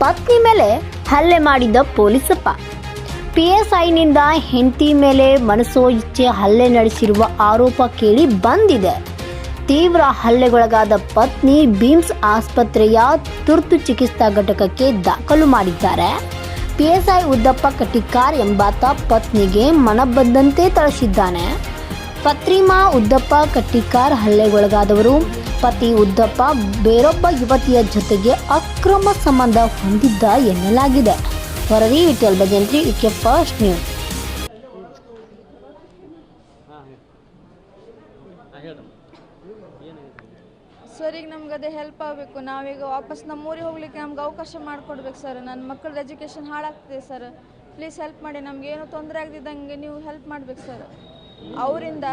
ಪತ್ನಿ ಮೇಲೆ ಹಲ್ಲೆ ಮಾಡಿದ್ದ ಪೊಲೀಸಪ್ಪ. ಪಿಎಸ್ಐನಿಂದ ಹೆಂಡತಿ ಮೇಲೆ ಮನಸೋ ಇಚ್ಛೆ ಹಲ್ಲೆ ನಡೆಸಿರುವ ಆರೋಪ ಕೇಳಿ ಬಂದಿದೆ. ತೀವ್ರ ಹಲ್ಲೆಗೊಳಗಾದ ಪತ್ನಿ ಬೀಮ್ಸ್ ಆಸ್ಪತ್ರೆಯ ತುರ್ತು ಚಿಕಿತ್ಸಾ ಘಟಕಕ್ಕೆ ದಾಖಲು ಮಾಡಿದ್ದಾರೆ. ಪಿಎಸ್ಐ ಉದ್ದಪ್ಪ ಕಟ್ಟಿಕಾರ್ ಎಂಬಾತ ಪತ್ನಿಗೆ ಮನಬಂದಂತೆ ತಳಿಸಿದ್ದಾನೆ ಪತ್ರಿಮಾ ಉದ್ದಪ್ಪ ಕಟ್ಟಿಕಾರ್ ಹಲ್ಲೆಗೊಳಗಾದವರು ಪತಿ ಉದ್ದಪ್ಪ ಬೇರೊಬ್ಬ ಯುವತಿಯ ಜೊತೆಗೆ ಅಕ್ರಮ ಸಂಬಂಧ ಹೊಂದಿದ್ದ ಎನ್ನಲಾಗಿದೆ. ವರದಿ Vittal Bhajantri K first news. Sir, ಈಗ ನಮ್ಗೆ ಅದೇ ಹೆಲ್ಪ್ ಆಗಬೇಕು. ನಾವೀಗ ವಾಪಸ್ ನಮ್ಮೂರಿಗೆ ಹೋಗ್ಲಿಕ್ಕೆ ನಮ್ಗೆ ಅವಕಾಶ ಮಾಡಿಕೊಡ್ಬೇಕು ಸರ್. ನನ್ನ ಮಕ್ಕಳದ್ದು ಎಜುಕೇಷನ್ ಹಾಳಾಗ್ತಿದೆ ಸರ್. ಪ್ಲೀಸ್ ಹೆಲ್ಪ್ ಮಾಡಿ. ನಮ್ಗೆ ಏನೂ ತೊಂದರೆ ಆಗದಿದ್ದಂಗೆ ನೀವು ಹೆಲ್ಪ್ ಮಾಡ್ಬೇಕು ಸರ್. ಅವರಿಂದ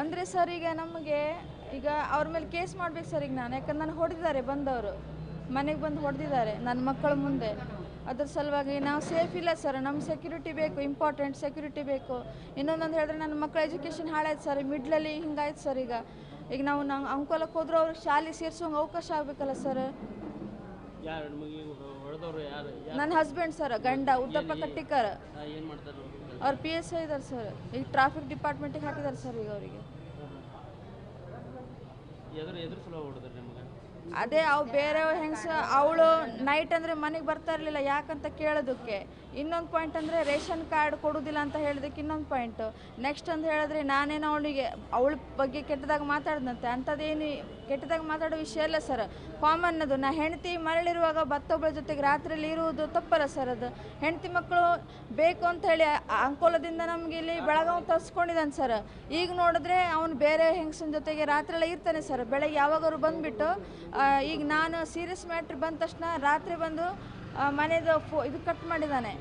ಅಂದರೆ ಸರ್ ಈಗ ನಮಗೆ ಈಗ ಅವ್ರ ಮೇಲೆ ಕೇಸ್ ಮಾಡ್ಬೇಕು ಸರ್ ಈಗ ನಾನು. ಯಾಕಂದ್ರೆ ನಾನು ಹೊಡೆದಿದ್ದಾರೆ ಬಂದವರು. ಮನೆಗೆ ಬಂದು ಹೊಡೆದಿದ್ದಾರೆ ನನ್ನ ಮಕ್ಕಳ ಮುಂದೆ. ಅದ್ರ ಸಲುವಾಗಿ ನಾವು ಸೇಫ್ ಇಲ್ಲ ಸರ್ ನಮ್ಮ ಸೆಕ್ಯೂರಿಟಿ ಬೇಕು ಇಂಪಾರ್ಟೆಂಟ್ ಸೆಕ್ಯೂರಿಟಿ ಬೇಕು. ಇನ್ನೊಂದೊಂದು ಹೇಳಿದ್ರೆ ನನ್ನ ಮಕ್ಕಳ ಎಜುಕೇಷನ್ ಹಾಳಾಯ್ತು ಸರ್ ಮಿಡ್ಲಲ್ಲಿ ಹಿಂಗಾಯ್ತು ಸರ್ ಈಗ. ಈಗ ನಾವು ನಂಗೆ ಅಂಕೋಲಕ್ಕೆ ಹೋದ್ರೆ ಅವ್ರಿಗೆ ಶಾಲೆ ಸೇರ್ಸೋಂಗೆ ಅವಕಾಶ ಆಗಬೇಕಲ್ಲ ಸರ್ ನನ್ನ ಹಸ್ಬೆಂಡ್ ಸರ್ ಗಂಡ ಉದ್ದಪ್ಪ ಕಟ್ಟಿಕರ್. ಅವ್ರು? ಅವ್ರು ಪಿ ಎಸ್ ಐ ಇದ್ದಾರೆ ಸರ್ ಈಗ ಟ್ರಾಫಿಕ್ ಡಿಪಾರ್ಟ್ಮೆಂಟಿಗೆ ಹಾಕಿದ್ದಾರೆ ಸರ್ ಈಗ ಅವರಿಗೆ ಅದೇ ಅವು ಬೇರೆ ಹೆಂಗಸ, ಅವಳು ನೈಟ್ ಅಂದರೆ ಮನೆಗೆ ಬರ್ತಾ ಇರಲಿಲ್ಲ, ಯಾಕಂತ ಕೇಳೋದಕ್ಕೆ. ಇನ್ನೊಂದು ಪಾಯಿಂಟ್ ಅಂದರೆ ರೇಷನ್ ಕಾರ್ಡ್ ಕೊಡೋದಿಲ್ಲ ಅಂತ ಹೇಳೋದಕ್ಕೆ ಇನ್ನೊಂದು ಪಾಯಿಂಟು ನೆಕ್ಸ್ಟ್ ಅಂತ ಹೇಳಿದ್ರೆ ನಾನೇನೋ ಅವಳಿಗೆ, ಅವಳ ಬಗ್ಗೆ ಕೆಟ್ಟದಾಗ ಮಾತಾಡ್ದಂತೆ, ಅಂಥದ್ದೇನು ಕೆಟ್ಟದಾಗ ಮಾತಾಡೋ ವಿಷಯ ಅಲ್ಲ ಸರ್ ಕಾಮನ್ ಅದು ನಾ ಹೆಂಡತಿ ಮರಳಿರುವಾಗ ಭತ್ತೊಬ್ಬಳ ಜೊತೆಗೆ ರಾತ್ರಿಯಲ್ಲಿ ಇರುವುದು ತಪ್ಪಲ್ಲ ಸರ್ ಅದು. ಹೆಂಡತಿ ಮಕ್ಕಳು ಬೇಕು ಅಂತ ಹೇಳಿ ಅಂಕೋಲದಿಂದ ನಮಗೆ ಇಲ್ಲಿ ಬೆಳಗಾವ್ ತರಿಸ್ಕೊಂಡಿದ್ದಾನೆ ಸರ್ ಈಗ ನೋಡಿದ್ರೆ ಅವನು ಬೇರೆ ಹೆಂಗಸನ ಜೊತೆಗೆ ರಾತ್ರಿಯೆಲ್ಲ ಇರ್ತಾನೆ ಸರ್ ಬೆಳಗ್ಗೆ ಯಾವಾಗಾದ್ರು ಬಂದುಬಿಟ್ಟು ಈಗ ನಾನು ಸೀರಿಯಸ್ ಮ್ಯಾಟ್ರ್ ಬಂದ ತಕ್ಷಣ ರಾತ್ರಿ ಬಂದು ಮನೆಯದು ಫೋ, ಇದು ಕಟ್ ಮಾಡಿದ್ದಾನೆ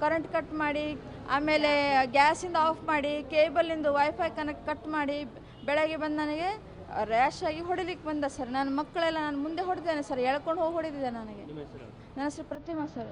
ಕರೆಂಟ್ ಕಟ್ ಮಾಡಿ, ಆಮೇಲೆ ಗ್ಯಾಸಿಂದ ಆಫ್ ಮಾಡಿ ಕೇಬಲಿಂದ ವೈಫೈ ಕನೆಕ್ಟ್ ಕಟ್ ಮಾಡಿ, ಬೆಳಗ್ಗೆ ಬಂದು ನನಗೆ ರ್ಯಾಶ್ ಆಗಿ ಹೊಡಿಲಿಕ್ಕೆ ಬಂದ ಸರ್ ನನ್ನ ಮಕ್ಕಳೆಲ್ಲ ನಾನು ಮುಂದೆ ಹೊಡೆದಿದ್ದೇನೆ ಸರ್ ಎಳ್ಕೊಂಡು ಹೋಗಿ ಹೊಡೆದಿದ್ದೆ ನನಗೆ. ನನ್ನ ಹೆಸರು ಪ್ರತಿಮಾ ಸರ್